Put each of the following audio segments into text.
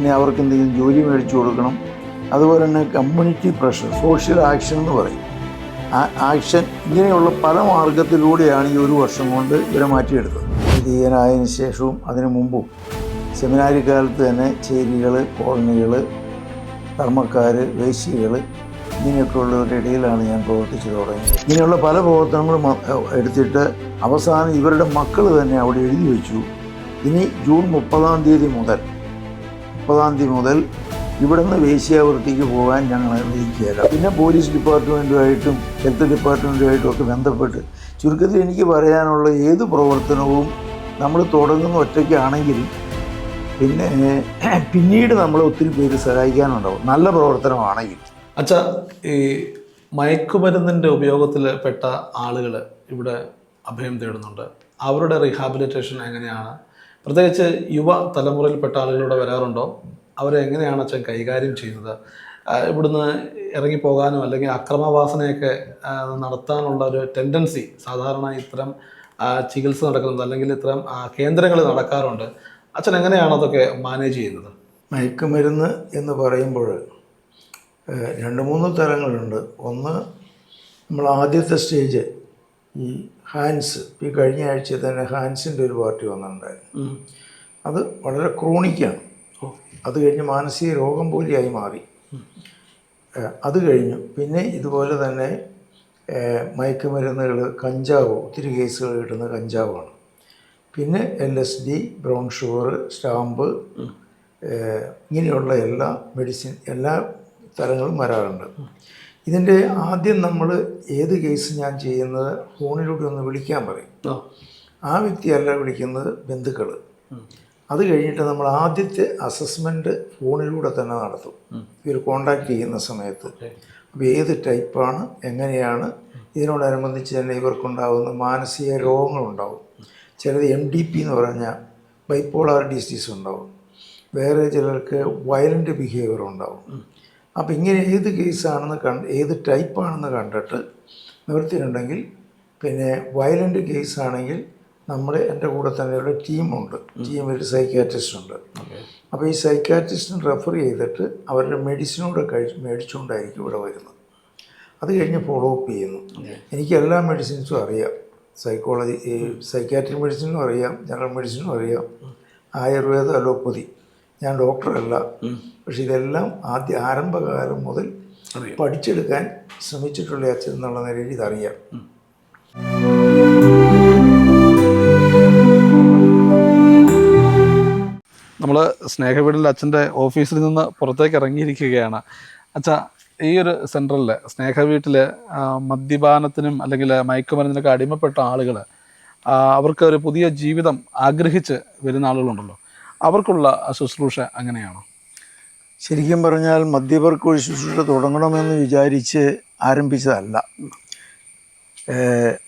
തന്നെ അവർക്ക് എന്തെങ്കിലും ജോലി മേടിച്ചു കൊടുക്കണം. അതുപോലെ തന്നെ കമ്മ്യൂണിറ്റി പ്രഷർ സോഷ്യൽ ആക്ഷൻ എന്ന് പറയും. ആക്ഷൻ ഇങ്ങനെയുള്ള പല മാർഗത്തിലൂടെയാണ് ഈ ഒരു വർഷം കൊണ്ട് ഇവരെ മാറ്റിയെടുത്തത്. ചെയ്യാനായതിനു ശേഷവും അതിനു മുമ്പും സെമിനാരി കാലത്ത് തന്നെ ചേരികൾ കോളനികൾ കർമ്മക്കാർ വേശികൾ ഇങ്ങനെയൊക്കെ ഉള്ളവരുടെ ഇടയിലാണ് ഞാൻ പ്രവർത്തിച്ചു തുടങ്ങിയത്. ഇങ്ങനെയുള്ള പല പ്രവർത്തനങ്ങളും എടുത്തിട്ട് അവസാനം ഇവരുടെ മക്കൾ തന്നെ അവിടെ എഴുതി വെച്ചു. ഇനി ജൂൺ മുപ്പതാം തീയതി മുതൽ മുപ്പതാം തീയതി മുതൽ ഇവിടുന്ന് വേശ്യാവൃത്തിക്ക് പോകാൻ ഞങ്ങൾ അനുവദിക്കുകയില്ല പിന്നെ പോലീസ് ഡിപ്പാർട്ട്മെന്റുമായിട്ടും ഹെൽത്ത് ഡിപ്പാർട്ട്മെന്റുമായിട്ടും ഒക്കെ ബന്ധപ്പെട്ട് ചുരുക്കത്തിൽ എനിക്ക് പറയാനുള്ള ഏത് പ്രവർത്തനവും നമ്മൾ തുടങ്ങുന്ന ഒറ്റയ്ക്കാണെങ്കിലും പിന്നെ പിന്നീട് നമ്മൾ ഒത്തിരി പേര് സഹായിക്കാനുണ്ടാവും. നല്ല പ്രവർത്തനമാണെങ്കിൽ. അച്ഛ ഈ മയക്കുമരുന്നിന്റെ ഉപയോഗത്തിൽ പെട്ട ആളുകൾ ഇവിടെ അഭയം തേടുന്നുണ്ട്. അവരുടെ റീഹാബിലിറ്റേഷൻ എങ്ങനെയാണ്? പ്രത്യേകിച്ച് യുവ തലമുറയിൽപ്പെട്ട ആളുകളിലൂടെ വരാറുണ്ടോ? അവരെ എങ്ങനെയാണ് അച്ഛൻ കൈകാര്യം ചെയ്യുന്നത്? ഇവിടുന്ന് ഇറങ്ങിപ്പോകാനും അല്ലെങ്കിൽ അക്രമവാസനയൊക്കെ നടത്താനുള്ള ഒരു ടെൻഡൻസി സാധാരണ ഇത്തരം ചികിത്സ നടക്കുന്നത് അല്ലെങ്കിൽ ഇത്തരം കേന്ദ്രങ്ങൾ നടക്കാറുണ്ട്. അച്ഛൻ എങ്ങനെയാണ് അതൊക്കെ മാനേജ് ചെയ്യുന്നത്? മയക്കുമരുന്ന് എന്ന് പറയുമ്പോൾ രണ്ട് മൂന്ന് തരങ്ങളുണ്ട്. ഒന്ന് നമ്മൾ ആദ്യത്തെ സ്റ്റേജ് ഈ ഹാൻസ് ഈ കഴിഞ്ഞ ആഴ്ച തന്നെ ഹാൻസിന്റെ ഒരു പാർട്ടി വന്നിട്ടുണ്ടായിരുന്നു. അത് വളരെ ക്രോണിക്കാണ്. അത് കഴിഞ്ഞ് മാനസിക രോഗം പോലെയായി മാറി. അത് കഴിഞ്ഞു. പിന്നെ ഇതുപോലെ തന്നെ മയക്കുമരുന്നുകൾ കഞ്ചാവ് ഒത്തിരി കേസുകൾ കിട്ടുന്ന കഞ്ചാവാണ്. പിന്നെ L S D brown sugar stamp ഇങ്ങനെയുള്ള എല്ലാ മെഡിസിൻ എല്ലാ തരങ്ങളും വരാറുണ്ട്. ഇതിന്റെ ആദ്യം നമ്മൾ ഏത് കേസ് ഞാൻ ചെയ്യുന്നത് ഫോണിലൂടെ ഒന്ന് വിളിക്കാൻ പറയും. ആ. വ്യക്തിയല്ല വിളിക്കുന്നത് ബന്ധുക്കൾ അത് കഴിഞ്ഞിട്ട് നമ്മൾ ആദ്യത്തെ അസസ്മെന്റ് ഫോണിലൂടെ തന്നെ നടത്തും. ഇവർ കോണ്ടാക്ട് ചെയ്യുന്ന സമയത്ത്. അപ്പോൾ ഏത് ടൈപ്പാണ് എങ്ങനെയാണ് ഇതിനോടനുബന്ധിച്ച് തന്നെ ഇവർക്കുണ്ടാകുന്ന മാനസിക രോഗങ്ങളുണ്ടാവും. ചിലത് എം ഡി പി എന്ന് പറഞ്ഞാൽ ബൈപ്പോളാർ ഡിസീസ് ഉണ്ടാവും. വേറെ ചിലർക്ക് വയലന്റ് ബിഹേവിയർ ഉണ്ടാവും. അപ്പോൾ ഇങ്ങനെ ഏത് കേസാണെന്ന് കണ്ട് ഏത് ടൈപ്പാണെന്ന് കണ്ടിട്ട് നിവൃത്തിയുണ്ടെങ്കിൽ പിന്നെ വയലന്റ് കേസാണെങ്കിൽ നമ്മൾ എന്റെ കൂടെ തന്നെ ഒരു ടീമുണ്ട്. ടീമിൽ സൈക്കാട്രിസ്റ്റ് ഉണ്ട്. അപ്പോൾ ഈ സൈക്കാട്രിസ്റ്റിന് റെഫർ ചെയ്തിട്ട് അവരുടെ മെഡിസിനോട് കഴിച്ച് മേടിച്ചുകൊണ്ടായിരിക്കും ഇവിടെ വരുന്നത്. അത് കഴിഞ്ഞ് ഫോളോ അപ്പ് ചെയ്യുന്നു എനിക്ക് എല്ലാ മെഡിസിൻസും അറിയാം. സൈക്കോളജി സൈക്കാട്രിക് മെഡിസിനും അറിയാം. ജനറൽ മെഡിസിനും അറിയാം. ആയുർവേദ അലോപ്പതി. ഞാൻ ഡോക്ടറല്ല. പക്ഷെ ഇതെല്ലാം ആദ്യ ആരംഭകാലം മുതൽ പഠിച്ചെടുക്കാൻ ശ്രമിച്ചിട്ടുള്ള അച്ഛൻ എന്നുള്ള നിലയിൽ ഇതറിയാം. നമ്മൾ സ്നേഹവീടിൽ അച്ഛന്റെ ഓഫീസിൽ നിന്ന് പുറത്തേക്ക് ഇറങ്ങിയിരിക്കുകയാണ്. അച്ഛ ഈ ഒരു സെന്ററിൽ സ്നേഹവീട്ടിൽ മദ്യപാനത്തിനും അല്ലെങ്കിൽ മയക്കുമരുന്നിനൊക്കെ അടിമപ്പെട്ട ആളുകൾ അവർക്ക് ഒരു പുതിയ ജീവിതം ആഗ്രഹിച്ച് വരുന്ന ആളുകളുണ്ടല്ലോ. അവർക്കുള്ള ശുശ്രൂഷ അങ്ങനെയാണോ? ശരിക്കും പറഞ്ഞാൽ മദ്യപർക്ക് ഒരു ശുശ്രൂഷ തുടങ്ങണമെന്ന് വിചാരിച്ച് ആരംഭിച്ചതല്ല.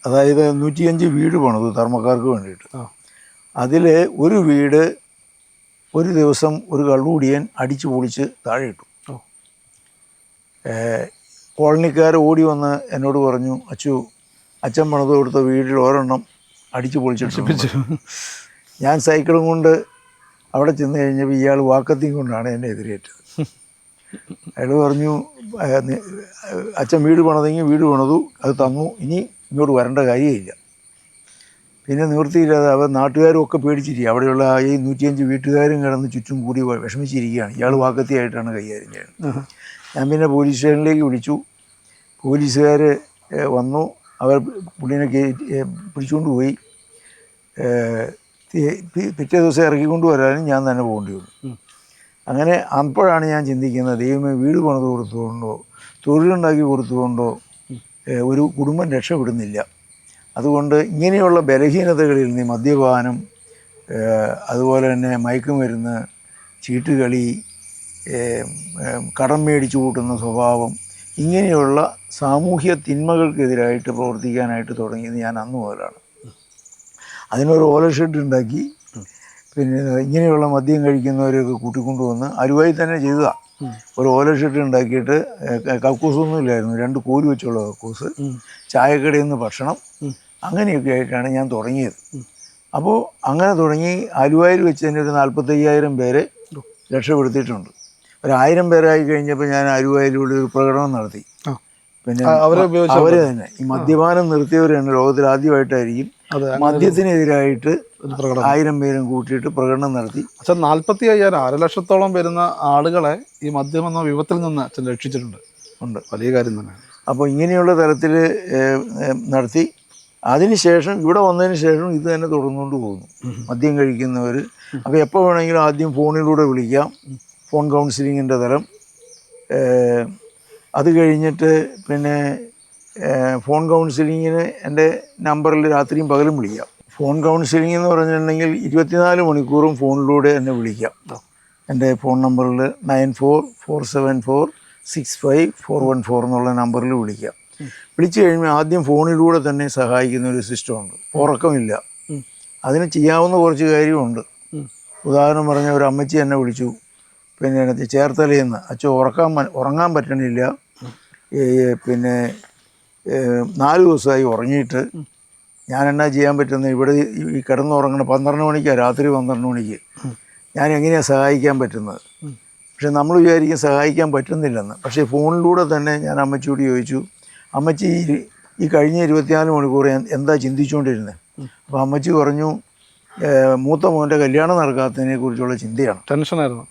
അതായത് നൂറ്റിയഞ്ച് വീട് പണിതു ധർമ്മക്കാർക്ക് വേണ്ടിയിട്ട്. അതിൽ ഒരു വീട് ഒരു ദിവസം ഒരു കള്ളുകൂടിയൻ അടിച്ചു പൊളിച്ച് താഴെ ഇട്ടു. കോളനിക്കാർ ഓടി വന്ന് എന്നോട് പറഞ്ഞു അച്ചു അച്ഛൻ പണിത് കൊടുത്ത വീട്ടിൽ ഒരെണ്ണം അടിച്ചു പൊളിച്ചിട്ട്. ഞാൻ സൈക്കിളും കൊണ്ട് അവിടെ ചെന്ന് കഴിഞ്ഞപ്പോൾ ഇയാൾ വാക്കത്തിയും കൊണ്ടാണ് എന്നെ എതിരേറ്റത്. അയാൾ പറഞ്ഞു അച്ഛൻ വീട് പണിതെങ്കിൽ വീട് പണിതു അത് തന്നു ഇനി ഇങ്ങോട്ട് വരേണ്ട കാര്യമില്ല. പിന്നെ നിവൃത്തിയില്ലാതെ അവർ നാട്ടുകാരും ഒക്കെ പേടിച്ചിരിക്കുക. അവിടെയുള്ള ആ ഈ നൂറ്റിയഞ്ച് വീട്ടുകാരും കിടന്ന് ചുറ്റും കൂടി വിഷമിച്ചിരിക്കുകയാണ്. ഇയാൾ വാക്കത്തിയായിട്ടാണ് കൈകാര്യം ചെയ്യുന്നത്. ഞാൻ പിന്നെ പോലീസ് സ്റ്റേഷനിലേക്ക് വിളിച്ചു. പോലീസുകാർ വന്നു. അവർ പുള്ളിനെ കയറ്റി പിടിച്ചുകൊണ്ട് പോയി. പിറ്റേ ദിവസം ഇറക്കിക്കൊണ്ട് വരാനും ഞാൻ തന്നെ പോകേണ്ടി വന്നു. അങ്ങനെ അപ്പോഴാണ് ഞാൻ ചിന്തിക്കുന്നത് ദൈവമേ വീട് പണിത് കൊടുത്തുകൊണ്ടോ തൊഴിലുണ്ടാക്കി കൊടുത്തുകൊണ്ടോ ഒരു കുടുംബം രക്ഷപ്പെടുന്നില്ല. അതുകൊണ്ട് ഇങ്ങനെയുള്ള ബലഹീനതകളിൽ നിന്ന് മദ്യപാനം അതുപോലെ തന്നെ മയക്കുമരുന്ന് ചീട്ടുകളി കടം മേടിച്ചു കൂട്ടുന്ന സ്വഭാവം ഇങ്ങനെയുള്ള സാമൂഹ്യ തിന്മകൾക്കെതിരായിട്ട് പ്രവർത്തിക്കാനായിട്ട് തുടങ്ങിയത് ഞാൻ അന്ന് മുതലാണ്. അതിനൊരു ഓല ഷെഡ് ഉണ്ടാക്കി. പിന്നെ ഇങ്ങനെയുള്ള മദ്യം കഴിക്കുന്നവരെയൊക്കെ കൂട്ടിക്കൊണ്ടുവന്ന് അരുവായി തന്നെ ചെയ്തതാണ് ഒരു ഓല ഷെഡ് ഉണ്ടാക്കിയിട്ട് കക്കൂസൊന്നും ഇല്ലായിരുന്നു. രണ്ട് കോരി വെച്ചുള്ള കക്കൂസ് ചായക്കടയിൽ നിന്ന് ഭക്ഷണം അങ്ങനെയൊക്കെ ആയിട്ടാണ് ഞാൻ തുടങ്ങിയത്. അപ്പോൾ അങ്ങനെ തുടങ്ങി ആലുവായിൽ വെച്ച് തന്നെ ഒരു നാൽപ്പത്തയ്യായിരം പേരെ രക്ഷപ്പെടുത്തിയിട്ടുണ്ട്. ഒരു ആയിരം പേരായി കഴിഞ്ഞപ്പോൾ ഞാൻ ആലുവായിലൂടെ ഒരു പ്രകടനം നടത്തി. പിന്നെ അവരെ ഉപയോഗിച്ച് അവർ തന്നെ. ഈ മദ്യപാനം നിർത്തിയവരാണ് ലോകത്തിൽ ആദ്യമായിട്ടായിരിക്കും മദ്യത്തിനെതിരായിട്ട് ആയിരം പേരും കൂട്ടിയിട്ട് പ്രകടനം നടത്തി. അച്ഛൻ നാൽപ്പത്തി അയ്യായിരം അര ലക്ഷത്തോളം വരുന്ന ആളുകളെ ഈ മദ്യം എന്ന വിപത്തിൽ നിന്ന് അച്ഛൻ രക്ഷിച്ചിട്ടുണ്ട്. ഉണ്ട്. വലിയ കാര്യം തന്നെ. അപ്പോൾ ഇങ്ങനെയുള്ള തരത്തിൽ നടത്തി. അതിനുശേഷം ഇവിടെ വന്നതിന് ശേഷം ഇത് തന്നെ തുടർന്നുകൊണ്ട് പോകുന്നു. മദ്യം കഴിക്കുന്നവർ അപ്പോൾ എപ്പോൾ വേണമെങ്കിലും ആദ്യം ഫോണിലൂടെ വിളിക്കാം. ഫോൺ കൗൺസിലിങ്ങിന്റെ തരം. അത് കഴിഞ്ഞിട്ട് പിന്നെ ഫോൺ കൗൺസിലിങ്ങിന് എന്റെ നമ്പറിൽ രാത്രിയും പകലും വിളിക്കാം. ഫോൺ കൗൺസിലിംഗ് എന്ന് പറഞ്ഞിട്ടുണ്ടെങ്കിൽ ഇരുപത്തിനാല് മണിക്കൂറും ഫോണിലൂടെ എന്നെ വിളിക്കാം. എന്റെ ഫോൺ നമ്പറിൽ nine four four seven four six five four one four എന്നുള്ള നമ്പറിൽ വിളിക്കാം. വിളിച്ചു കഴിയുമ്പോൾ ആദ്യം ഫോണിലൂടെ തന്നെ സഹായിക്കുന്ന ഒരു സിസ്റ്റമുണ്ട് ഉറക്കമില്ല. അതിന് ചെയ്യാവുന്ന കുറച്ച് കാര്യമുണ്ട്. ഉദാഹരണം പറഞ്ഞ ഒരു അമ്മച്ചി എന്നെ വിളിച്ചു. പിന്നെ ചേർത്തലയിൽ നിന്ന് അച്ഛൻ ഉറക്കാൻ ഉറങ്ങാൻ പറ്റണില്ല. പിന്നെ നാല് ദിവസമായി ഉറങ്ങിയിട്ട് ഞാൻ എന്നാ ചെയ്യാൻ പറ്റുന്നത് ഇവിടെ ഈ- കിടന്നുറങ്ങണ പന്ത്രണ്ട് മണിക്കാണ് രാത്രി പന്ത്രണ്ട് മണിക്ക്. ഞാൻ എങ്ങനെയാണ് സഹായിക്കാൻ പറ്റുന്നത്? പക്ഷെ നമ്മൾ വിചാരിക്കും സഹായിക്കാൻ പറ്റുന്നില്ലെന്ന്. പക്ഷേ ഫോണിലൂടെ തന്നെ ഞാൻ അമ്മച്ചിയോട് ചോദിച്ചു അമ്മച്ചി ഈ- കഴിഞ്ഞ ഇരുപത്തിനാല് മണിക്കൂർ എന്താ ചിന്തിച്ചുകൊണ്ടിരുന്നത് അപ്പോൾ അമ്മച്ചി പറഞ്ഞു മൂത്ത മോന്റെ കല്യാണം നടക്കാത്തതിനെ കുറിച്ചുള്ള ചിന്തയാണ്. ടെൻഷനായിരുന്നു.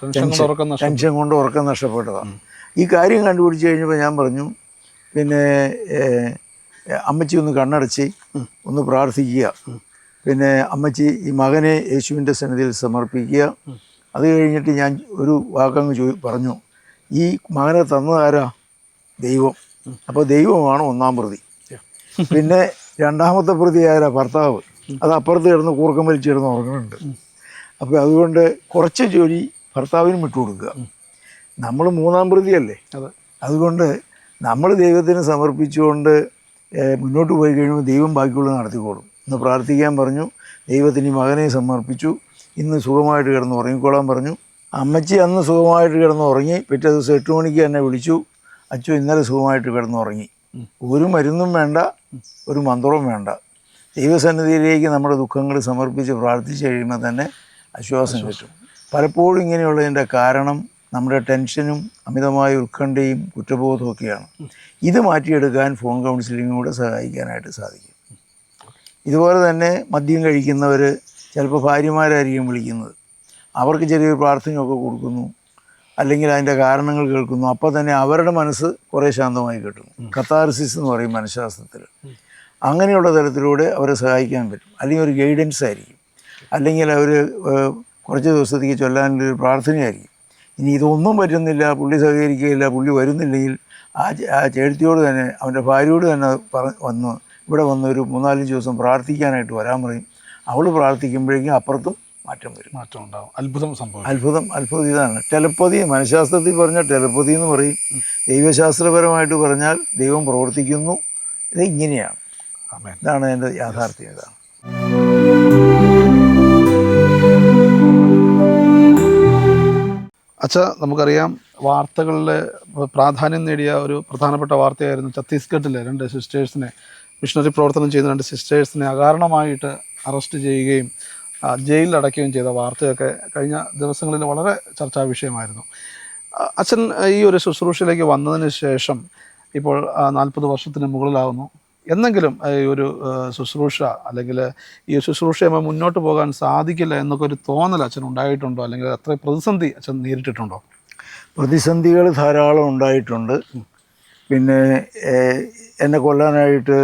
ടെൻഷൻ കൊണ്ട് ഉറക്കം നഷ്ടപ്പെട്ടതാണ് ഈ കാര്യം കണ്ടുപിടിച്ച് കഴിഞ്ഞപ്പോൾ ഞാൻ പറഞ്ഞു പിന്നെ അമ്മച്ചി ഒന്ന് കണ്ണടച്ച് ഒന്ന് പ്രാർത്ഥിക്കുക. പിന്നെ അമ്മച്ചി ഈ മകനെ യേശുവിന്റെ സന്നിധിയിൽ സമർപ്പിക്കുക. അത് കഴിഞ്ഞിട്ട് ഞാൻ ഒരു വാക്കങ്ങ് ചോ പറഞ്ഞു. ഈ മകനെ തന്നതാരാ? ദൈവം. അപ്പോൾ ദൈവമാണ് ഒന്നാം പ്രതി. പിന്നെ രണ്ടാമത്തെ പ്രതി ആരാ? ഭർത്താവ്. അത് അപ്പുറത്ത് കിടന്ന് കൂർക്കം വലിച്ചിരുന്ന് ഉറങ്ങുന്നുണ്ട്. അപ്പോൾ അതുകൊണ്ട് കുറച്ച് ജോലി ഭർത്താവിനും വിട്ടുകൊടുക്കുക നമ്മൾ മൂന്നാം പ്രതിയല്ലേ? അതുകൊണ്ട് നമ്മൾ ദൈവത്തിന് സമർപ്പിച്ചുകൊണ്ട് മുന്നോട്ട് പോയി കഴിയുമ്പോൾ ദൈവം ബാക്കിയുള്ളത് നടത്തിക്കോളും. ഇന്ന് പ്രാർത്ഥിക്കാൻ പറഞ്ഞു ദൈവത്തിന് ഈ മകനെ സമർപ്പിച്ചു ഇന്ന് സുഖമായിട്ട് കിടന്ന് ഉറങ്ങിക്കോളാൻ പറഞ്ഞു. അമ്മച്ചി അന്ന് സുഖമായിട്ട് കിടന്ന് ഉറങ്ങി പിറ്റേ ദിവസം എട്ട് മണിക്ക് എന്നെ വിളിച്ചു. അച്ഛൻ ഇന്നലെ സുഖമായിട്ട് കിടന്ന് ഉറങ്ങി. ഒരു മരുന്നും വേണ്ട ഒരു മന്ത്രവും വേണ്ട. ദൈവസന്നിധിയിലേക്ക് നമ്മുടെ ദുഃഖങ്ങൾ സമർപ്പിച്ച് പ്രാർത്ഥിച്ച് കഴിയുമ്പോൾ തന്നെ ആശ്വാസം കിട്ടും. പലപ്പോഴും ഇങ്ങനെയുള്ളതിന്റെ കാരണം നമ്മുടെ ടെൻഷനും അമിതമായ ഉത്കണ്ഠയും കുറ്റബോധവും ഒക്കെയാണ് ഇത് മാറ്റിയെടുക്കാൻ ഫോൺ കൗൺസിലിങ്ങിലൂടെ സഹായിക്കാനായിട്ട് സാധിക്കും. ഇതുപോലെ തന്നെ മദ്യം കഴിക്കുന്നവർ ചിലപ്പോൾ ഭാര്യമാരായിരിക്കും വിളിക്കുന്നത്. അവർക്ക് ചെറിയൊരു പ്രാർത്ഥനയൊക്കെ കൊടുക്കുന്നു. അല്ലെങ്കിൽ അതിന്റെ കാരണങ്ങൾ കേൾക്കുന്നു. അപ്പോൾ തന്നെ അവരുടെ മനസ്സ് കുറേ ശാന്തമായി കിട്ടുന്നു കത്താർസിസ് എന്ന് പറയും മനഃശാസ്ത്രത്തിൽ അങ്ങനെയുള്ള തരത്തിലൂടെ അവരെ സഹായിക്കാൻ പറ്റും. അല്ലെങ്കിൽ ഒരു ഗൈഡൻസ് ആയിരിക്കും അല്ലെങ്കിൽ അവർ കുറച്ച് ദിവസത്തേക്ക് ചൊല്ലാനൊരു പ്രാർത്ഥനയായിരിക്കും. ഇനി ഇതൊന്നും പറ്റുന്നില്ല പുള്ളി സഹകരിക്കുകയില്ല പുള്ളി വരുന്നില്ലെങ്കിൽ ആ ആ ചേട്ടത്തിയോട് തന്നെ അവന്റെ ഭാര്യയോട് തന്നെ പറ വന്ന് ഇവിടെ വന്ന് ഒരു മൂന്നാലഞ്ച് ദിവസം പ്രാർത്ഥിക്കാനായിട്ട് വരാൻ പറയും. അവൾ പ്രാർത്ഥിക്കുമ്പോഴേക്കും അപ്പുറത്തും മാറ്റം വരും. മാറ്റം ഉണ്ടാവും അത്ഭുതം സംഭവം അത്ഭുതം അത്ഭുതം ഇതാണ്. ടെലപ്പതി മനഃശാസ്ത്രത്തിൽ പറഞ്ഞാൽ ടെലപ്പതി എന്ന് പറയും. ദൈവശാസ്ത്രപരമായിട്ട് പറഞ്ഞാൽ ദൈവം പ്രവർത്തിക്കുന്നു. ഇത് ഇങ്ങനെയാണ്. ഇതാണ് എന്റെ യാഥാർത്ഥ്യം. ഇതാണ്. അച്ഛ നമുക്കറിയാം വാർത്തകളിലെ പ്രാധാന്യം നേടിയ ഒരു പ്രധാനപ്പെട്ട വാർത്തയായിരുന്നു ഛത്തീസ്ഗഡിലെ രണ്ട് സിസ്റ്റേഴ്സിനെ മിഷണറി പ്രവർത്തനം ചെയ്യുന്ന രണ്ട് സിസ്റ്റേഴ്സിനെ അകാരണമായിട്ട് അറസ്റ്റ് ചെയ്യുകയും ജയിലിൽ അടയ്ക്കുകയും ചെയ്ത വാർത്തയൊക്കെ കഴിഞ്ഞ ദിവസങ്ങളിൽ വളരെ ചർച്ചാ വിഷയമായിരുന്നു. അച്ഛൻ ഈ ഒരു ശുശ്രൂഷയിലേക്ക് വന്നതിന് ശേഷം ഇപ്പോൾ നാൽപ്പത് വർഷത്തിന് മുകളിലാവുന്നു. എന്നെങ്കിലും ഈ ഒരു ശുശ്രൂഷ അല്ലെങ്കിൽ ഈ ശുശ്രൂഷയുമായി മുന്നോട്ട് പോകാൻ സാധിക്കില്ല എന്നൊക്കെ ഒരു തോന്നൽ അച്ഛൻ ഉണ്ടായിട്ടുണ്ടോ? അല്ലെങ്കിൽ അത്ര പ്രതിസന്ധി അച്ഛൻ നേരിട്ടിട്ടുണ്ടോ? പ്രതിസന്ധികൾ ധാരാളം ഉണ്ടായിട്ടുണ്ട്. പിന്നെ എന്നെ കൊല്ലാനായിട്ട്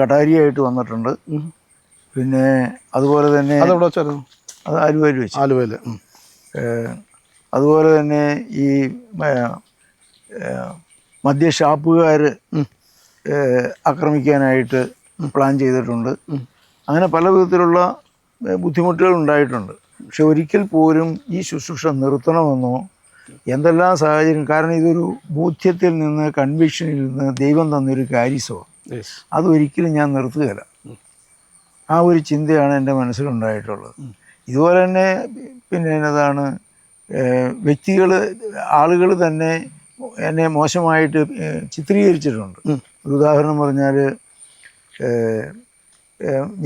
കടാരിയായിട്ട് വന്നിട്ടുണ്ട്. പിന്നെ അതുപോലെ തന്നെ അതെവിടെ വെച്ചായിരുന്നു? അത് ആലുവയിൽ വെച്ച്. ആലുവയിൽ. അതുപോലെ തന്നെ ഈ മദ്യ ഷാപ്പുകാർ ആക്രമിക്കാനായിട്ട് പ്ലാൻ ചെയ്തിട്ടുണ്ട്. അങ്ങനെ പല വിധത്തിലുള്ള ബുദ്ധിമുട്ടുകൾ ഉണ്ടായിട്ടുണ്ട്. പക്ഷെ ഒരിക്കൽ പോലും ഈ ശുശ്രൂഷ നിർത്തണമെന്നോ എന്തെല്ലാം സാഹചര്യം കാരണം ഇതൊരു ബോധ്യത്തിൽ നിന്ന് കൺവിക്ഷനിൽ നിന്ന് ദൈവം തന്നൊരു കാര്യസോ അതൊരിക്കലും ഞാൻ നിർത്തുകയില്ല. ആ ഒരു ചിന്തയാണ് എന്റെ മനസ്സിലുണ്ടായിട്ടുള്ളത്. ഇതുപോലെ തന്നെ പിന്നെ എന്നതാണ് വ്യക്തികൾ ആളുകൾ തന്നെ എന്നെ മോശമായിട്ട് ചിത്രീകരിച്ചിട്ടുണ്ട്. ഒരു ഉദാഹരണം പറഞ്ഞാൽ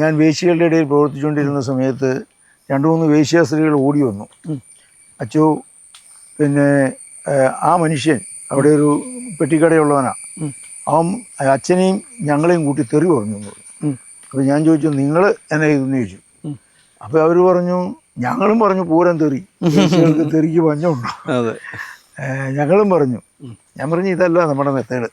ഞാൻ വേശ്യകളുടെ ഇടയിൽ പ്രവർത്തിച്ചുകൊണ്ടിരുന്ന സമയത്ത് രണ്ട് മൂന്ന് വേശ്യാസ്ത്രീകൾ ഓടി വന്നു. അച്ചു പിന്നെ ആ മനുഷ്യൻ അവിടെ ഒരു പെട്ടിക്കടയുള്ളവനാ. അവൻ അച്ഛനെയും ഞങ്ങളെയും കൂട്ടി തെറി പറഞ്ഞു അപ്പോൾ ഞാൻ ചോദിച്ചു നിങ്ങൾ എന്നെ ഇതെന്ന് ചോദിച്ചു? അപ്പോൾ അവർ പറഞ്ഞു ഞങ്ങളും പറഞ്ഞു പൂരം തെറി. തെറിക്ക് പഞ്ഞുണ്ടോ അതെ. ഞങ്ങളും പറഞ്ഞു. ഞാൻ പറഞ്ഞു ഇതല്ല നമ്മുടെ മെത്തേഡ്.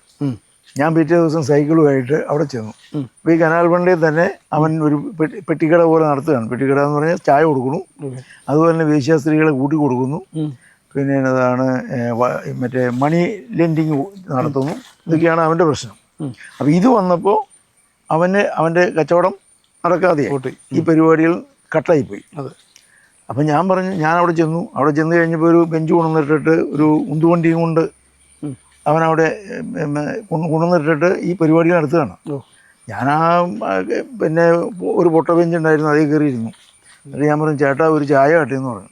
ഞാൻ പിറ്റേ ദിവസം സൈക്കിളുമായിട്ട് അവിടെ ചെന്നു. അപ്പോൾ ഈ കനാൽ പണ്ടിയിൽ തന്നെ അവൻ ഒരു പെട്ടി- പെട്ടിക്കട പോലെ നടത്തുകയാണ്. പെട്ടിക്കട എന്ന് പറഞ്ഞാൽ ചായ കൊടുക്കുന്നു. അതുപോലെ തന്നെ വേശ്യാസ്ത്രീകളെ കൂട്ടി കൊടുക്കുന്നു. പിന്നെ എന്നതാണ് മറ്റേ മണി ലെൻഡിങ് നടത്തുന്നു. ഇതൊക്കെയാണ് അവന്റെ പ്രശ്നം. അപ്പോൾ ഇത് വന്നപ്പോൾ അവന് അവന്റെ കച്ചവടം നടക്കാതെ ഈ പരിപാടികൾ കട്ടായിപ്പോയി. അത്. അപ്പം ഞാൻ പറഞ്ഞു ഞാൻ അവിടെ ചെന്നു. അവിടെ ചെന്ന് കഴിഞ്ഞപ്പോൾ ഒരു ബെഞ്ച് കൊണ്ടുവന്നിട്ടിട്ട് ഒരു ഉന്തുവണ്ടിയും കൊണ്ട് അവനവിടെ കൊണ്ടുവന്നിട്ടിട്ട് ഈ പരിപാടികൾ നടത്തുകയാണ്. ഞാൻ ആ പിന്നെ ഒരു പൊട്ട ബെഞ്ച് ഉണ്ടായിരുന്നു അതിൽ കയറിയിരുന്നു. എന്നിട്ട് ഞാൻ പറഞ്ഞു ചേട്ടാ ഒരു ചായ കാട്ടിയെന്ന് പറഞ്ഞു.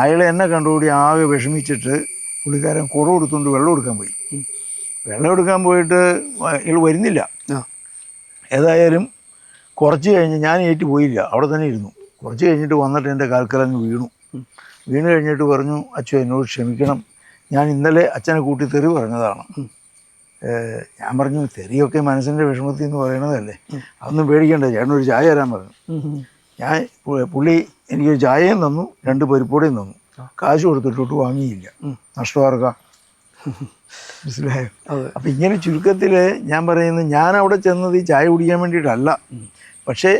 അയാൾ എന്നെ കണ്ടുകൂടി ആകെ വിഷമിച്ചിട്ട് പുള്ളിക്കാരൻ കുട കൊടുത്തുകൊണ്ട് വെള്ളം എടുക്കാൻ പോയി. വെള്ളം എടുക്കാൻ പോയിട്ട് ഇയാൾ വരുന്നില്ല. ഏതായാലും കുറച്ച് കഴിഞ്ഞ് ഞാൻ ഏറ്റു പോയില്ല അവിടെ തന്നെ ഇരുന്നു. കുറച്ച് കഴിഞ്ഞിട്ട് വന്നിട്ട് എന്റെ കാൽക്കലങ്ങ് വീണു. വീണ് കഴിഞ്ഞിട്ട് പറഞ്ഞു അച്ഛൻ എന്നോട് ക്ഷമിക്കണം. ഞാൻ ഇന്നലെ അച്ഛനെ കൂട്ടി തെറി പറഞ്ഞതാണ്. ഞാൻ പറഞ്ഞു തെറിയൊക്കെ മനസ്സിന്റെ വിഷമത്തിൽ എന്ന് പറയണതല്ലേ? അതൊന്നും പേടിക്കേണ്ട ചേട്ടനൊരു ചായ തരാൻ പറഞ്ഞു. ഞാൻ പുള്ളി എനിക്കൊരു ചായയും തന്നു രണ്ട് പരിപ്പൊടിയും തന്നു. കാശ് കൊടുത്തിട്ടോട്ട് വാങ്ങിയില്ല. നഷ്ടമാർക്കാം മനസ്സിലായോ. അപ്പം ഇങ്ങനെ ചുരുക്കത്തിൽ ഞാൻ പറയുന്നത് ഞാൻ അവിടെ ചെന്നത് ഈ ചായ കുടിക്കാൻ വേണ്ടിയിട്ടല്ല. പക്ഷേ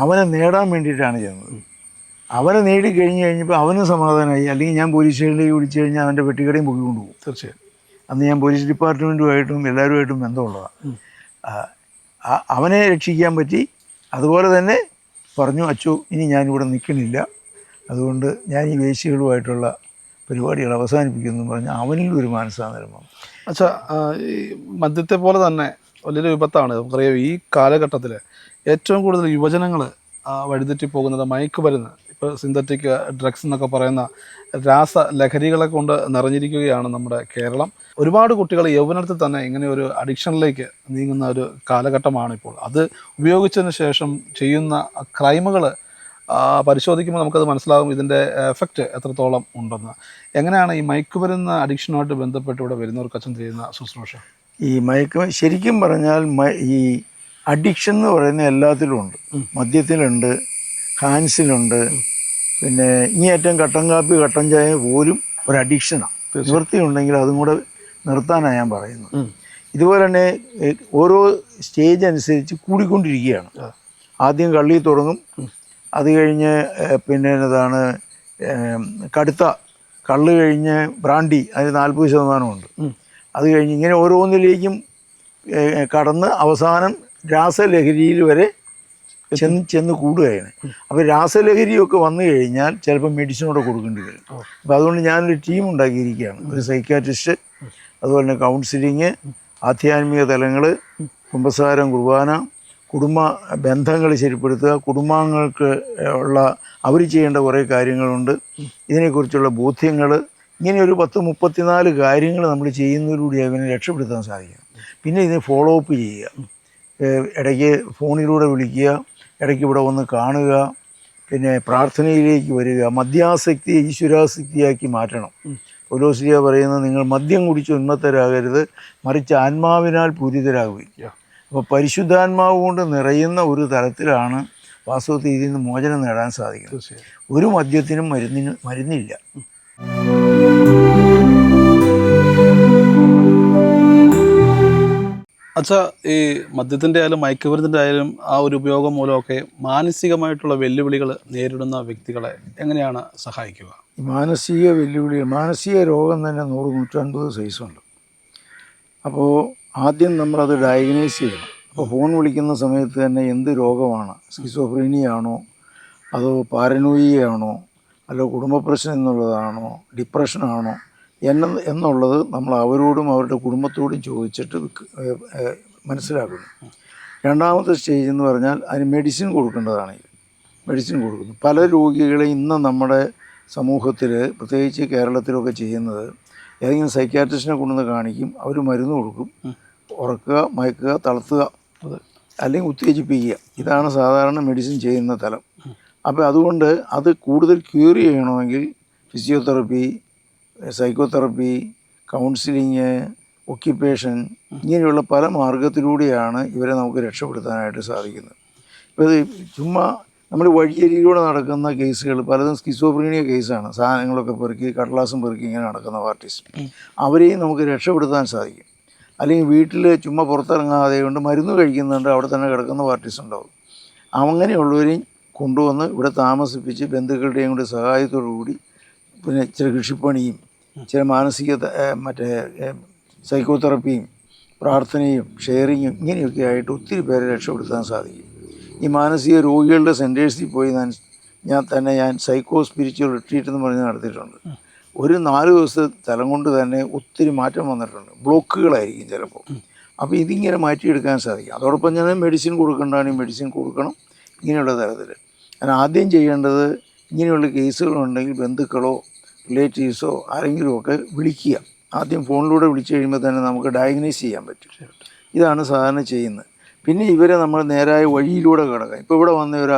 അവനെ നേടാൻ വേണ്ടിയിട്ടാണ് ചെന്നത്. അവനെ നേടി കഴിഞ്ഞ് കഴിഞ്ഞപ്പോൾ അവനും സമാധാനമായി. അല്ലെങ്കിൽ ഞാൻ പോലീസ് സ്റ്റേഷനിലേക്ക് വിളിച്ചു കഴിഞ്ഞാൽ അവന്റെ പെട്ടിക്കടയും പൊക്കി കൊണ്ടുപോകും. തീർച്ചയായും. അന്ന് ഞാൻ പോലീസ് ഡിപ്പാർട്ട്മെന്റുമായിട്ടും എല്ലാവരുമായിട്ടും ബന്ധമുള്ളതാണ്. അവനെ രക്ഷിക്കാൻ പറ്റി. അതുപോലെ തന്നെ പറഞ്ഞു അച്ചു ഇനി ഞാനിവിടെ നിൽക്കണില്ല അതുകൊണ്ട് ഞാൻ ഈ വേശികളുമായിട്ടുള്ള പരിപാടികൾ അവസാനിപ്പിക്കുന്നു പറഞ്ഞ് അവനിൽ ഒരു മാനസാന്തരമാണ്. അച്ഛാ ഈ മദ്യത്തെ പോലെ തന്നെ വലിയൊരു വിപത്താണ്. നമുക്കറിയാം ഈ കാലഘട്ടത്തിൽ ഏറ്റവും കൂടുതൽ യുവജനങ്ങൾ വഴിതെറ്റി പോകുന്നത് മയക്കുമരുന്ന്. ഇപ്പോൾ സിന്തറ്റിക് ഡ്രഗ്സ് എന്നൊക്കെ പറയുന്ന രാസ ലഹരികളെ കൊണ്ട് നിറഞ്ഞിരിക്കുകയാണ് നമ്മുടെ കേരളം. ഒരുപാട് കുട്ടികൾ യൗവനത്തിൽ തന്നെ ഇങ്ങനെ ഒരു അഡിക്ഷനിലേക്ക് നീങ്ങുന്ന ഒരു കാലഘട്ടമാണ് ഇപ്പോൾ അത് ഉപയോഗിച്ചതിന് ശേഷം ചെയ്യുന്ന ക്രൈമുകൾ പരിശോധിക്കുമ്പോൾ നമുക്കത് മനസ്സിലാകും ഇതിന്റെ എഫക്റ്റ് എത്രത്തോളം ഉണ്ടെന്ന്. എങ്ങനെയാണ് ഈ മയക്കുമരുന്ന് അഡിക്ഷനുമായിട്ട് ബന്ധപ്പെട്ട് ഇവിടെ വരുന്നവർക്ക് അച്ഛൻ ചെയ്യുന്ന ശുശ്രൂഷ? ഈ മയക്ക ശരിക്കും പറഞ്ഞാൽ ഈ അഡിക്ഷൻ എന്ന് പറയുന്ന എല്ലാത്തിലും ഉണ്ട്. മദ്യത്തിലുണ്ട് ഹാൻസിലുണ്ട് പിന്നെ ഇങ്ങേയറ്റം കട്ടൻ കാപ്പി കട്ടൻ ചായ പോലും ഒരു അഡിക്ഷനാണ് നിവൃത്തി ഉണ്ടെങ്കിൽ അതും കൂടെ നിർത്താനാണ് ഞാൻ പറയുന്നത്. ഇതുപോലെ തന്നെ ഓരോ സ്റ്റേജ് അനുസരിച്ച് കൂടിക്കൊണ്ടിരിക്കുകയാണ്. ആദ്യം കള്ളി തുടങ്ങും. അത് കഴിഞ്ഞ് പിന്നെ എന്നതാണ് ഏം, കടുത്ത കള്ള് കഴിഞ്ഞ് ബ്രാൻഡി അതിന് നാൽപ്പത് ശതമാനമുണ്ട്. അത് കഴിഞ്ഞ് ഇങ്ങനെ ഓരോന്നിലേക്കും കടന്ന് അവസാനം രാസലഹരിയിൽ വരെ ചെന്ന് ചെന്ന് കൂടുകയാണ്. അപ്പോൾ രാസലഹരിയൊക്കെ വന്നു കഴിഞ്ഞാൽ ചിലപ്പോൾ മെഡിസിനോടെ കൊടുക്കേണ്ടി വരും. അപ്പോൾ അതുകൊണ്ട് ഞാനൊരു ടീം ഉണ്ടാക്കിയിരിക്കുകയാണ്. ഒരു സൈക്കാട്രിസ്റ്റ് അതുപോലെ തന്നെ കൗൺസിലിങ് ആധ്യാത്മിക തലങ്ങൾ കുമ്പസാരം കുർബാന കുടുംബ ബന്ധങ്ങൾ ശരിപ്പെടുത്തുക കുടുംബാംഗങ്ങൾക്ക് ഉള്ള അവർ ചെയ്യേണ്ട കുറേ കാര്യങ്ങളുണ്ട്. ഇതിനെക്കുറിച്ചുള്ള ബോധ്യങ്ങൾ ഇങ്ങനെ ഒരു പത്ത് മുപ്പത്തിനാല് കാര്യങ്ങൾ നമ്മൾ ചെയ്യുന്നതിലൂടെ അവനെ രക്ഷപ്പെടുത്താൻ സാധിക്കും. പിന്നെ ഇതിനെ ഫോളോ അപ്പ് ചെയ്യുക. ഇടയ്ക്ക് ഫോണിലൂടെ വിളിക്കുക. ഇടയ്ക്ക് ഇവിടെ വന്ന് കാണുക പിന്നെ പ്രാർത്ഥനയിലേക്ക് വരിക മദ്യാസക്തി ഈശ്വരാസക്തിയാക്കി മാറ്റണം. പൊലോസിയ പറയുന്നത് നിങ്ങൾ മദ്യം കുടിച്ച് ഉന്മത്തരാകരുത് മറിച്ച് ആത്മാവിനാൽ പൂരിതരാകുക അപ്പോൾ പരിശുദ്ധാത്മാവ് കൊണ്ട് നിറയുന്ന ഒരു തലത്തിലാണ് വാസ്തവത്തിൽ ഇതിൽ നിന്ന് മോചനം നേടാൻ സാധിക്കുന്നത്. ഒരു മദ്യത്തിനും മരുന്നിന് മരുന്നില്ല. അച്ഛാ ഈ മദ്യത്തിന്റെ ആയാലും മയക്കുമരുന്നിന്റെ ആയാലും ആ ഒരു ഉപയോഗം മൂലമൊക്കെ മാനസികമായിട്ടുള്ള വെല്ലുവിളികൾ നേരിടുന്ന വ്യക്തികളെ എങ്ങനെയാണ് സഹായിക്കുക? മാനസിക വെല്ലുവിളി മാനസിക രോഗം തന്നെ നൂറ് നൂറ്റൻപത് സൈസുണ്ട്. അപ്പോൾ ആദ്യം നമ്മളത് ഡയഗ്നൈസ് ചെയ്യണം. അപ്പോൾ ഫോൺ വിളിക്കുന്ന സമയത്ത് തന്നെ എന്ത് രോഗമാണ്? സ്കിസോഫ്രീനിയാണോ അതോ പാരനോയിയാണോ അല്ലോ കുടുംബ പ്രശ്നം എന്നുള്ളതാണോ? ഡിപ്രഷനാണോ എന്ന എന്നുള്ളത് നമ്മൾ അവരോടും അവരുടെ കുടുംബത്തോടും ചോദിച്ചിട്ട് മനസ്സിലാക്കുന്നു. രണ്ടാമത്തെ സ്റ്റേജ് എന്ന് പറഞ്ഞാൽ അതിന് മെഡിസിൻ കൊടുക്കേണ്ടതാണ്. മെഡിസിൻ കൊടുക്കുന്നു. പല രോഗികളെ ഇന്ന് നമ്മുടെ സമൂഹത്തിൽ പ്രത്യേകിച്ച് കേരളത്തിലൊക്കെ ചെയ്യുന്നത് ഏതെങ്കിലും സൈക്യാട്രിസ്റ്റിനെ കൊണ്ടുവന്ന് കാണിക്കും അവർ മരുന്ന് കൊടുക്കും ഉറക്കുക മയക്കുക തളർത്തുക അല്ലെങ്കിൽ ഉത്തേജിപ്പിക്കുക. ഇതാണ് സാധാരണ മെഡിസിൻ ചെയ്യുന്ന തലം. അപ്പോൾ അതുകൊണ്ട് അത് കൂടുതൽ ക്യൂർ ചെയ്യണമെങ്കിൽ ഫിസിയോതെറപ്പി സൈക്കോതെറപ്പി കൗൺസിലിങ് ഒക്യുപ്പേഷൻ ഇങ്ങനെയുള്ള പല മാർഗത്തിലൂടെയാണ് ഇവരെ നമുക്ക് രക്ഷപ്പെടുത്താനായിട്ട് സാധിക്കുന്നത്. ഇപ്പോൾ ഇത് ചുമ്മാ നമ്മൾ വഴിയരിയിലൂടെ നടക്കുന്ന കേസുകൾ പലതും സ്കിസോപ്രീണിയ കേസാണ്. സാധനങ്ങളൊക്കെ പെറുക്കി കടലാസും പെറുക്കി ഇങ്ങനെ നടക്കുന്ന പാർട്ടീസ് അവരെയും നമുക്ക് രക്ഷപ്പെടുത്താൻ സാധിക്കും. അല്ലെങ്കിൽ വീട്ടിൽ ചുമ്മാ പുറത്തിറങ്ങാതെ കൊണ്ട് മരുന്ന് കഴിക്കുന്നുണ്ട് അവിടെ തന്നെ കിടക്കുന്ന പാർട്ടീസ് ഉണ്ടാവും. അങ്ങനെയുള്ളവരെയും കൊണ്ടുവന്ന് ഇവിടെ താമസിപ്പിച്ച് ബന്ധുക്കളുടെയും കൂടി സഹായത്തോടു കൂടി പിന്നെ ചില കൃഷിപ്പണിയും ചില മാനസിക മറ്റേ സൈക്കോതെറപ്പിയും പ്രാർത്ഥനയും ഷെയറിങ്ങും ഇങ്ങനെയൊക്കെ ആയിട്ട് ഒത്തിരി പേരെ രക്ഷപ്പെടുത്താൻ സാധിക്കും. ഈ മാനസിക രോഗികളുടെ സെന്റേഴ്സിൽ പോയി ഞാൻ ഞാൻ തന്നെ ഞാൻ സൈക്കോ സ്പിരിച്വൽ റിട്രീറ്റ് എന്ന് പറഞ്ഞ് നടത്തിയിട്ടുണ്ട്. ഒരു നാല് ദിവസത്തെ തലം കൊണ്ട് തന്നെ ഒത്തിരി മാറ്റം വന്നിട്ടുണ്ട്. ബ്ലോക്കുകളായിരിക്കും ചിലപ്പോൾ. അപ്പോൾ ഇതിങ്ങനെ മാറ്റിയെടുക്കാൻ സാധിക്കും. അതോടൊപ്പം ഞാൻ മെഡിസിൻ കൊടുക്കേണ്ടതാണെങ്കിൽ മെഡിസിൻ കൊടുക്കണം ഇങ്ങനെയുള്ള തരത്തിൽ. ഞാൻ ആദ്യം ചെയ്യേണ്ടത് ഇങ്ങനെയുള്ള കേസുകളുണ്ടെങ്കിൽ ബന്ധുക്കളോ റിലേറ്റീവ്സോ ആരെങ്കിലും ഒക്കെ വിളിക്കുക. ആദ്യം ഫോണിലൂടെ വിളിച്ചു കഴിയുമ്പോൾ തന്നെ നമുക്ക് ഡയഗ്നൈസ് ചെയ്യാൻ പറ്റും. ഇതാണ് സാധാരണ ചെയ്യുന്നത്. പിന്നെ ഇവരെ നമ്മൾ നേരായ വഴിയിലൂടെ കിടക്കാം ഇപ്പോൾ ഇവിടെ വന്ന ഒരു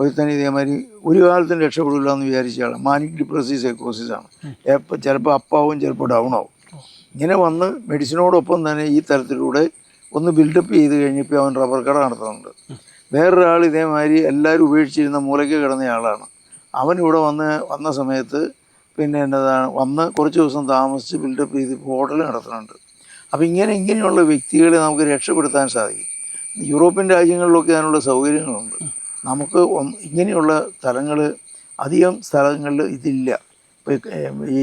ഒരുത്തന്നെ ഇതേമാതിരി ഒരു കാലത്തും രക്ഷപ്പെടില്ല എന്ന് വിചാരിച്ചാണ് മാനിക് ഡിപ്രസീസ് എക്കോസിസ് ആണ്. എപ്പോൾ ചിലപ്പോൾ അപ്പാവും ചിലപ്പോൾ ഡൗൺ ആവും. ഇങ്ങനെ വന്ന് മെഡിസിനോടൊപ്പം തന്നെ ഈ തരത്തിലൂടെ ഒന്ന് ബിൽഡപ്പ് ചെയ്ത് കഴിഞ്ഞപ്പോൾ അവൻ റബ്ബർ കട നടത്തുന്നുണ്ട്. വേറൊരാൾ ഇതേമാതിരി എല്ലാവരും ഉപേക്ഷിച്ചിരുന്ന മൂലയ്ക്ക് കിടന്ന ആളാണ്. അവൻ ഇവിടെ വന്ന് വന്ന സമയത്ത് പിന്നെ എന്നതാണ് വന്ന് കുറച്ച് ദിവസം താമസിച്ച് ബിൽഡപ്പ് ചെയ്ത് ഹോട്ടൽ നടത്തുന്നുണ്ട്. അപ്പോൾ ഇങ്ങനെ ഇങ്ങനെയുള്ള വ്യക്തികളെ നമുക്ക് രക്ഷപ്പെടുത്താൻ സാധിക്കും. യൂറോപ്യൻ രാജ്യങ്ങളിലൊക്കെ അതിനുള്ള സൗകര്യങ്ങളുണ്ട്. നമുക്ക് ഇങ്ങനെയുള്ള സ്ഥലങ്ങൾ അധികം സ്ഥലങ്ങളിൽ ഇതില്ല. ഈ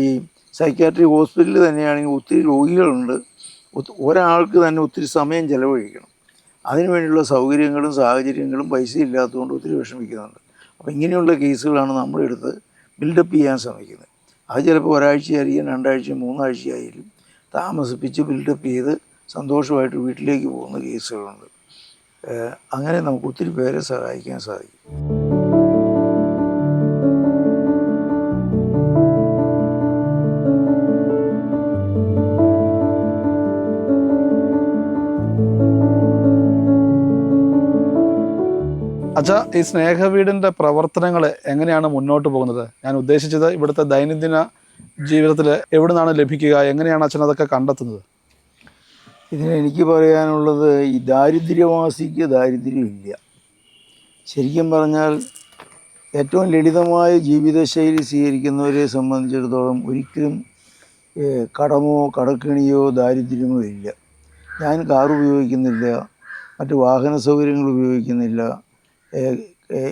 സൈക്കാട്രിക് ഹോസ്പിറ്റലിൽ തന്നെയാണെങ്കിൽ ഒത്തിരി രോഗികളുണ്ട്. ഒരാൾക്ക് തന്നെ ഒത്തിരി സമയം ചിലവഴിക്കണം. അതിനുവേണ്ടിയുള്ള സൗകര്യങ്ങളും സാഹചര്യങ്ങളും പൈസ ഇല്ലാത്തതുകൊണ്ട് ഒത്തിരി വിഷമിക്കുന്നുണ്ട്. അപ്പോൾ ഇങ്ങനെയുള്ള കേസുകളാണ് നമ്മളെടുത്ത് ബിൽഡപ്പ് ചെയ്യാൻ ശ്രമിക്കുന്നത്. അത് ചിലപ്പോൾ ഒരാഴ്ചയായിരിക്കും രണ്ടാഴ്ച മൂന്നാഴ്ചയായാലും താമസിപ്പിച്ച് ബിൽഡപ്പ് ചെയ്ത് സന്തോഷമായിട്ട് വീട്ടിലേക്ക് പോകുന്ന കേസുകളുണ്ട് അങ്ങനെ നമുക്ക് ഒത്തിരി പേരെ സഹായിക്കാൻ സാധിക്കും. അച്ഛാ ഈ സ്നേഹവീടിന്റെ പ്രവർത്തനങ്ങൾ എങ്ങനെയാണ് മുന്നോട്ട് പോകുന്നത്? ഞാൻ ഉദ്ദേശിച്ചത് ഇവിടുത്തെ ദൈനംദിന ജീവിതത്തിൽ എവിടെ നിന്നാണ് ലഭിക്കുക? എങ്ങനെയാണ് അച്ഛൻ അതൊക്കെ കണ്ടെത്തുന്നത്? ഇതിന് എനിക്ക് പറയാനുള്ളത് ഈ ദാരിദ്ര്യവാസിക്ക് ദാരിദ്ര്യമില്ല. ശരിക്കും പറഞ്ഞാൽ ഏറ്റവും ലളിതമായ ജീവിതശൈലി സ്വീകരിക്കുന്നവരെ സംബന്ധിച്ചിടത്തോളം ഒരിക്കലും കടമോ കടക്കിണിയോ ദാരിദ്ര്യമോ ഇല്ല. ഞാൻ കാർ ഉപയോഗിക്കുന്നില്ല മറ്റ് വാഹന സൗകര്യങ്ങൾ ഉപയോഗിക്കുന്നില്ല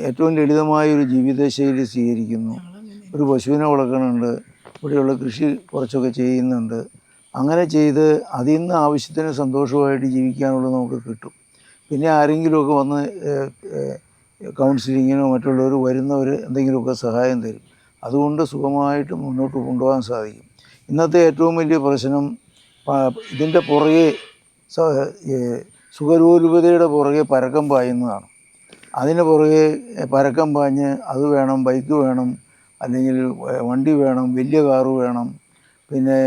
ഏറ്റവും ലളിതമായ ഒരു ജീവിതശൈലി സ്വീകരിക്കുന്നു. ഒരു പശുവിനെ വളർക്കുന്നുണ്ട് ഇവിടെയുള്ള കൃഷി കുറച്ചൊക്കെ ചെയ്യുന്നുണ്ട്. അങ്ങനെ ചെയ്ത് അതിൽ നിന്ന് ആവശ്യത്തിന് സന്തോഷമായിട്ട് ജീവിക്കാനുള്ളത് നമുക്ക് കിട്ടും. പിന്നെ ആരെങ്കിലുമൊക്കെ വന്ന് കൗൺസിലിങ്ങിനോ മറ്റുള്ളവർ വരുന്നവർ എന്തെങ്കിലുമൊക്കെ സഹായം തരും. അതുകൊണ്ട് സുഖമായിട്ട് മുന്നോട്ട് കൊണ്ടുപോകാൻ സാധിക്കും. ഇന്നത്തെ ഏറ്റവും വലിയ പ്രശ്നം ഇതിന്റെ പുറകെ സുഖരൂപതയുടെ പുറകെ പരക്കം പായുന്നതാണ്. അതിന് പുറകെ പരക്കം പാഞ്ഞ് അത് വേണം ബൈക്ക് വേണം അല്ലെങ്കിൽ വണ്ടി വേണം വലിയ കാറ് വേണം പിന്നെ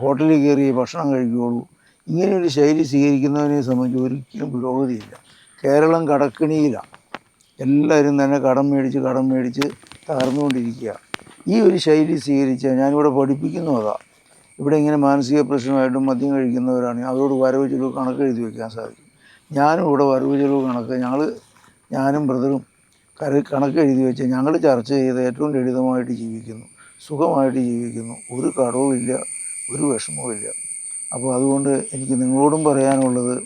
ഹോട്ടലിൽ കയറി ഭക്ഷണം കഴിക്കുകയുള്ളൂ. ഇങ്ങനെയൊരു ശൈലി സ്വീകരിക്കുന്നതിനെ സംബന്ധിച്ച് ഒരിക്കലും പുരോഗതിയില്ല. കേരളം കടക്കിണിയിലാണ് എല്ലാവരും തന്നെ കടം മേടിച്ച് കടം മേടിച്ച് തകർന്നുകൊണ്ടിരിക്കുക. ഈ ഒരു ശൈലി സ്വീകരിച്ച് ഞാനിവിടെ പഠിപ്പിക്കുന്നു അതാ. ഇവിടെ ഇങ്ങനെ മാനസിക പ്രശ്നമായിട്ടും മദ്യം കഴിക്കുന്നവരാണെങ്കിൽ അവരോട് വരവ് ചിലവ് കണക്ക് എഴുതി വയ്ക്കാൻ സാധിക്കും. ഞാനും ഇവിടെ വരവ് ചെലവ് കണക്ക് ഞങ്ങൾ ഞാനും ബ്രദറും കര കണക്ക് എഴുതി വെച്ച് ഞങ്ങൾ ചർച്ച ചെയ്ത് ഏറ്റവും ലളിതമായിട്ട് ജീവിക്കുന്നു. സുഖമായിട്ട് ജീവിക്കുന്നു. ഒരു കടവുമില്ല ഒരു വിഷമവുമില്ല. അപ്പോൾ അതുകൊണ്ട് എനിക്ക് നിങ്ങളോടും പറയാനുള്ളത്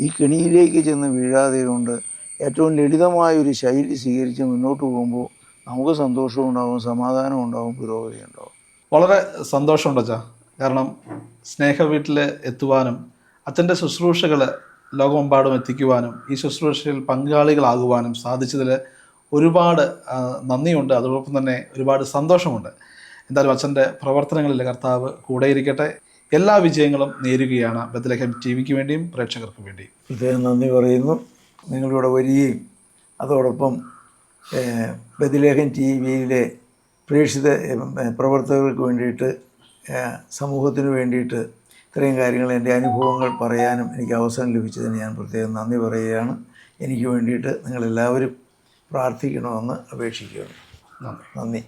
ഈ കെണിയിലേക്ക് ചെന്ന് വീഴാതെ കൊണ്ട് ഏറ്റവും ലളിതമായ ഒരു ശൈലി സ്വീകരിച്ച് മുന്നോട്ട് പോകുമ്പോൾ നമുക്ക് സന്തോഷവും ഉണ്ടാവും സമാധാനം ഉണ്ടാവും പുരോഗതി ഉണ്ടാവും. വളരെ സന്തോഷമുണ്ട് അച്ഛാ. കാരണം സ്നേഹ വീട്ടിൽ എത്തുവാനും അച്ഛന്റെ ശുശ്രൂഷകൾ ലോകമെമ്പാടും എത്തിക്കുവാനും ഈ ശുശ്രൂഷയിൽ പങ്കാളികളാകുവാനും സാധിച്ചതിൽ ഒരുപാട് നന്ദിയുണ്ട്. അതോടൊപ്പം തന്നെ ഒരുപാട് സന്തോഷമുണ്ട്. എന്തായാലും അച്ഛന്റെ പ്രവർത്തനങ്ങളിൽ കർത്താവ് കൂടെയിരിക്കട്ടെ. എല്ലാ വിജയങ്ങളും നേരുകയാണ് ബദലഹം ടി വിക്ക് വേണ്ടിയും പ്രേക്ഷകർക്ക് വേണ്ടിയും. പ്രത്യേകം നന്ദി പറയുന്നു. നിങ്ങളിവിടെ വരികയും അതോടൊപ്പം ബദിലേഖൻ ടി വിയിലെ പ്രേക്ഷിത പ്രവർത്തകർക്ക് വേണ്ടിയിട്ട് സമൂഹത്തിന് വേണ്ടിയിട്ട് ഇത്രയും കാര്യങ്ങൾ എന്റെ അനുഭവങ്ങൾ പറയാനും എനിക്ക് അവസരം ലഭിച്ചതിന് ഞാൻ പ്രത്യേകം നന്ദി പറയുകയാണ്. എനിക്ക് വേണ്ടിയിട്ട് നിങ്ങളെല്ലാവരും പ്രാർത്ഥിക്കണമെന്ന് അപേക്ഷിക്കുകയാണ്. നന്ദി.